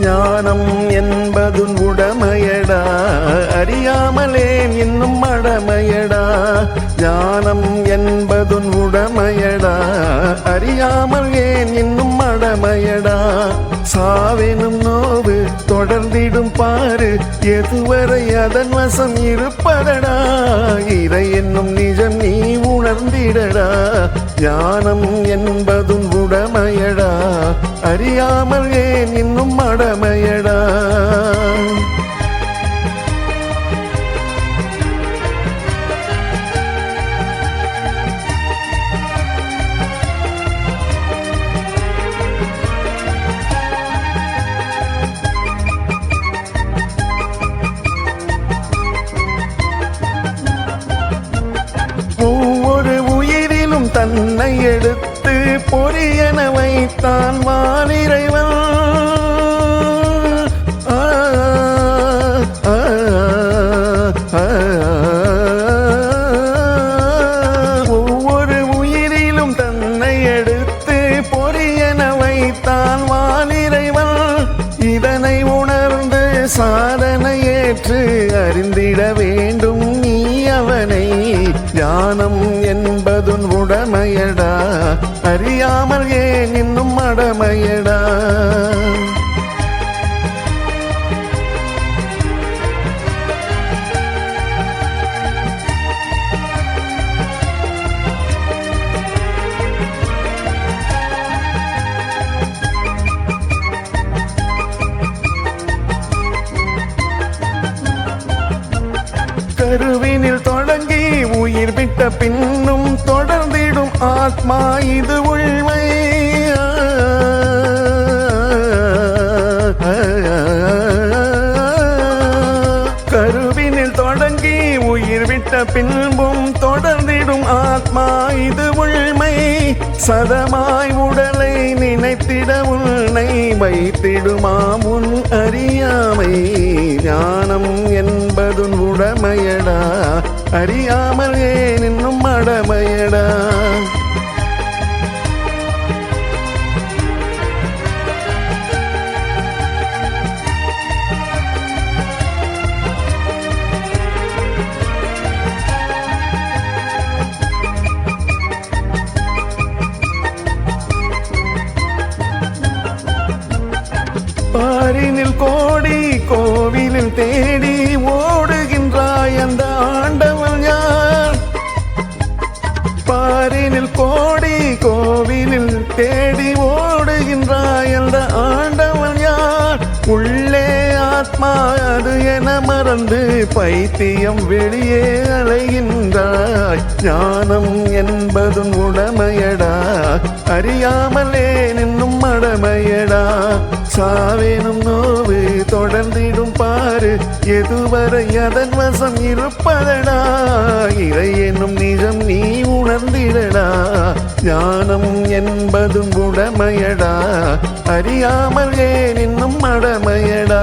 ஞானம் என்பதுன் உடமையடா. அறியாமலே இன்னும் மடமையடா. ஞானம் என்பதுன் உடமையடா. அறியாமல் ஏன் இன்னும் மடமையடா. சாவெனும் நோவு தொடர்ந்திடும் பாரு. எதுவரை அதன் வசம் இருப்பதடா. இறை என்னும் நிஜம் நீ உணர்ந்திடடா. ஞானம் என்பதும் உடமையடா. அறியாமல் ஏன் இன்னும் மடமையடா எடுத்து பொரியன வைத்தான் வானிறைவன் ஆ, ஒவ்வொரு உயிரிலும் தன்னை எடுத்து பொரியன வைத்தான் வானிறைவன் இதனை உணர்ந்து சாதனை ஏற்று அறிந்திட வேண்டும் நீ அவனை ஞானம் என் உடமையடா. அறியாமல் ஏன் இன்னும் மடமையடா கருவினில் தொடங்கி உயிர் விட்ட பின்னும் ஆத்மா இது உள்மை கருவினில் தொடங்கி உயிர் விட்ட பின்பும் தொடர்ந்திடும் ஆத்மா இது உள்மை சதமாய் உடலை நினைத்திட உன்னை வைத்திடுமா உன் அறியாமை. ஞானம் என்பதுன் உடமையடா. அறியாமல் ஏன் இன்னும் மடமையடா தேடி ஓடுகின்றாய் அந்த ஆண்டவன் யார்? பாரினில் கோடி கோவிலில் தேடி ஓடுகின்றாய் அந்த ஆண்டவன் யார்? உள்ளே ஆத்மா அது என மறந்து பைத்தியம் வெளியே அலைகின்றாய். ஞானம் என்பதும் உடமையடா. அறியாமலே நின்னும் மடமையடா. சாவேனும் எதுவரை அதன் வசம் இருப்பதடா? இறை என்னும் நிஜம் நீ உணர்ந்திடடா? ஞானம் என்பதும் உடமையடா. அறியாமல் ஏன் இன்னும் மடமையடா